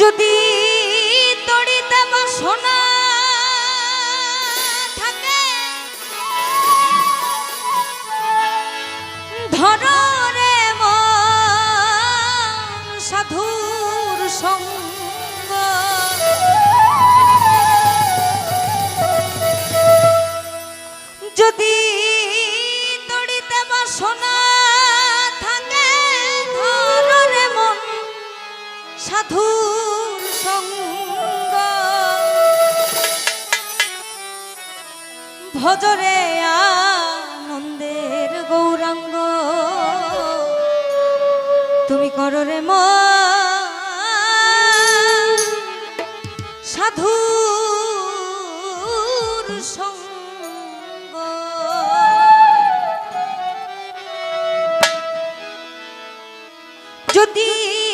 যদি তড়িতে সোনা থাকে ধর রে সঙ্গ। যদি সাধু সঙ্গ। ভজরে আনন্দের গৌরাঙ্গ। তুমি করো রে মা। সাধুর সঙ্গ। যদি